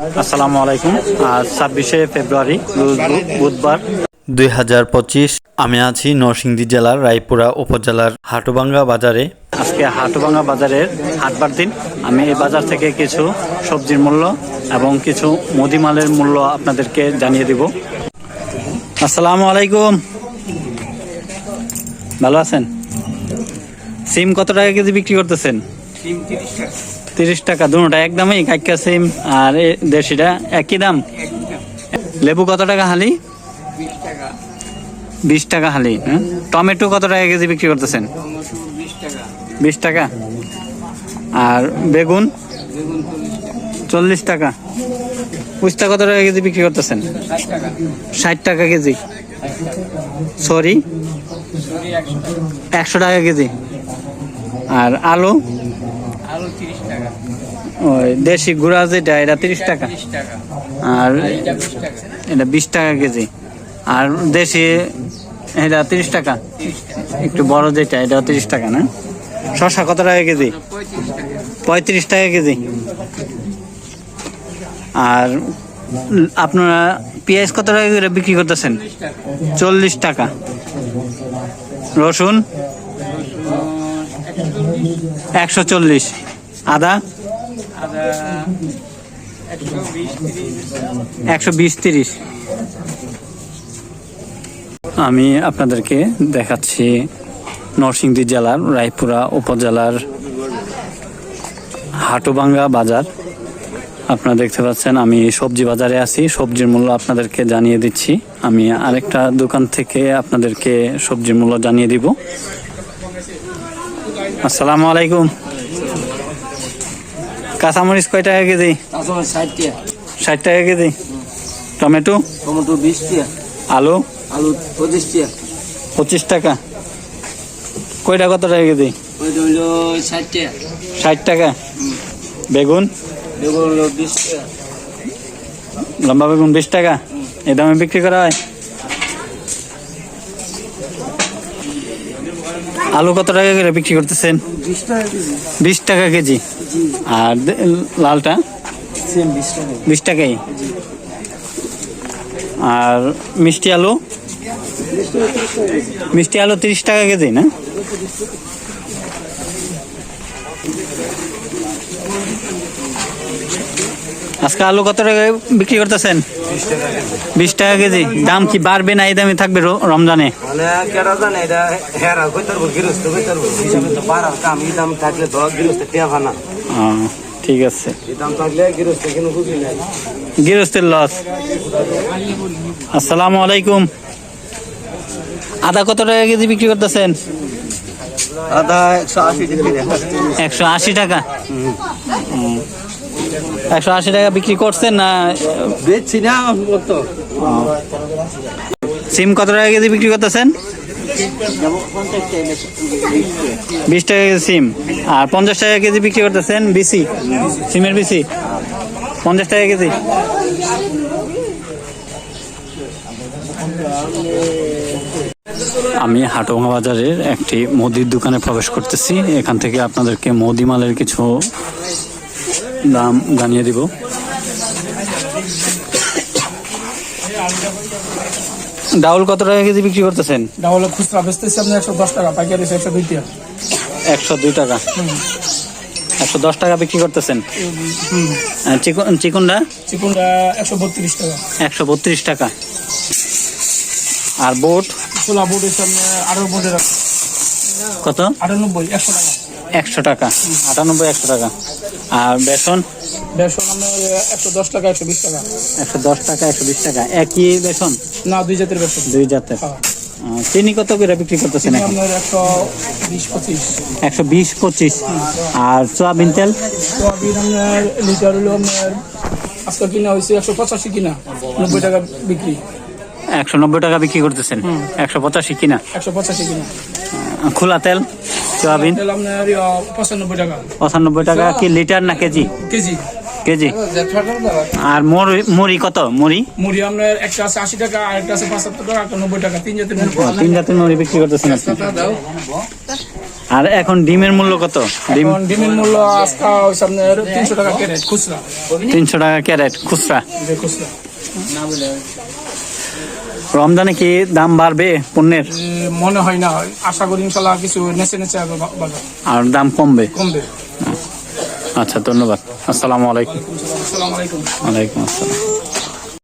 আসসালামু আলাইকুম। আজ ছাব্বিশে ফেব্রুয়ারি বুধবার। দুই হাজার পঁচিশ আমি আছি নরসিংদী জেলার রায়পুরা উপজেলার হাটুবাঙ্গা বাজারে। আজকে হাটুভাঙ্গা বাজারের হাটবার দিন। আমি এই বাজার থেকে কিছু সবজির মূল্য এবং কিছু মুদিমালের মূল্য আপনাদেরকে জানিয়ে দিব। আসসালামু আলাইকুম। ভালো আছেন? সিম কত টাকা কেজি বিক্রি করতেছেন? তিরিশ টাকা। দুটা একদমই কাইকা সিম আর দেশিটা একই দাম। লেবু কত টাকা হালি? বিশ টাকা হালি হ্যাঁ? টমেটো কত টাকা কেজি বিক্রি করতেছেন? বিশ টাকা। আর বেগুন? চল্লিশ টাকা। উস্তা কত টাকা কেজি বিক্রি করতেছেন? ষাট টাকা কেজি। সরি? একশো টাকা কেজি। আর আলু? ওই দেশি গুড়া যেটা এটা তিরিশ টাকা। আর এটা বিশ টাকা। কেজি। আর দেশি এটা তিরিশ টাকা। একটু বড় যেটা এটা তিরিশ টাকা না? শশা কত টাকা কেজি? পঁয়ত্রিশ টাকা। কেজি। আর আপনারা পেঁয়াজ কত টাকা করে বিক্রি করতেছেন? চল্লিশ টাকা। রসুন? একশো চল্লিশ। আদা? একশো বিশ তিরিশ। আমি আপনাদেরকে দেখাচ্ছি নরসিংদী জেলার, রায়পুরা উপজেলার হাটুভাঙ্গা বাজার। আপনারা দেখতে পাচ্ছেন, আমি সবজি বাজারে আছি। সবজির মূল্য আপনাদেরকে জানিয়ে দিচ্ছি। আমি আরেকটা দোকান থেকে আপনাদেরকে সবজির মূল্য জানিয়ে দিব। আসসালামু আলাইকুম। কাঁচামরিচ কয় টাকা কেজি? ষাট টাকা কেজি। টমেটো? টমেটো বিশ টাকা আলু? আলু পঁচিশ টাকা পঁচিশ টাকা। কয়টা কত টাকা কেজি? ষাট টাকা। বেগুন? বেগুন বিশ টাকা লম্বা বেগুন বিশ টাকা। এই দামে বিক্রি করা হয়? আলু কত টাকা করে বিক্রি করতেছেন? বিশ টাকা কেজি। আর লালটা? বিশ টাকাই। আর মিষ্টি আলু? মিষ্টি আলু তিরিশ টাকা। কেজি না? আজকে আলু কত টাকা বিক্রি করতেছেন? বিশ টাকা কেজি। দাম কি বাড়বে না এই দামে থাকবে রমজানে? মানে ঠিক আছে। গৃহস্থের লস। আসসালামু আলাইকুম। আদা কত টাকা কেজি বিক্রি করতেছেন? আদা একশো আশি টাকা একশো আশি টাকা? একশো আশি টাকা বিক্রি করছেন না? বেচছি না কত? সিম কত টাকা কেজি বিক্রি করতেছেন? বিশ টাকা কেজি সিম। আর পঞ্চাশ টাকা কেজি বিক্রি করতেছেন বিসি? সিমের বিসি? পঞ্চাশ টাকা কেজি? আমি হাটুভাঙা বাজারের একটি মুদির দোকানে প্রবেশ করতেছি। এখান থেকে আপনাদেরকে মুদি মালের কিছু দাম জানিয়ে দিব। ডাউল কত টাকা কেজি বিক্রি করতেছেন? ডাবল খুচরা বেচতেছি আপনি একশো দশ টাকা পাইকারি একশো দুই টাকা। একশো দুই টাকা? একশো দশ টাকা বিক্রি করতেছেন? চিকন চিকনটা? চিকুনটা একশো বত্রিশ টাকা। একশো বত্রিশ টাকা। আর বোট? ছোলা আপনি আরও কত? আটানব্বই একশো টাকা। একশো টাকা। আটানব্বই একশো টাকা। আর বেসন? আপনার একশো দশ টাকা একশো বিশ টাকা। একশো দশ টাকা একশো বিশ টাকা। একই বেসন? না দুই জাতের ব্যবসা দুই জাতের। হ্যাঁ। চিনি কত করে বিক্রি করতেছেন আপনার একশো বিশ পঁচিশ। একশো বিশ পঁচিশ। আর সোয়াবিন তেল? সোয়াবিন আপনার লিটার হলো আপনার আজকে কিনা হয়েছে একশো পঁচাশি কিনা নব্বই টাকা বিক্রি। একশো নব্বই টাকা বিক্রি করতেছেন। একশো পঁচাশি কিনা? একশো পঁচাশি কিনা। খোলা তেল সোয়াবিন? পঁচানব্বই টাকা। পঁচানব্বই টাকা কি লিটার না কেজি? কেজি। কেজি। আর মুড়ি মুড়ি কত? মুড়ি মুড়ি আপনার একটা আছে আশি টাকা আর একটা আছে পঁচাত্তর টাকা একটা নব্বই টাকা তিন জাতের মুড়ি তিন জাতের মুড়ি বিক্রি করতেছেন আপনি। আর এখন ডিমের মূল্য কত? ডিম? ডিমের মূল্য তিনশো টাকা ক্যারেট খুচরা। তিনশো টাকা ক্যারেট খুচরা। খুচরা। রমজানে কি দাম বাড়বে পণ্যের? মনে হয় না। আশা করি ইনশাল্লাহ কিছু নেচে নেচে আর দাম কমবে? কমবে। আচ্ছা ধন্যবাদ। আসসালামু আলাইকুম। আসসালামু আলাইকুম। ওয়ালাইকুম আসসালাম।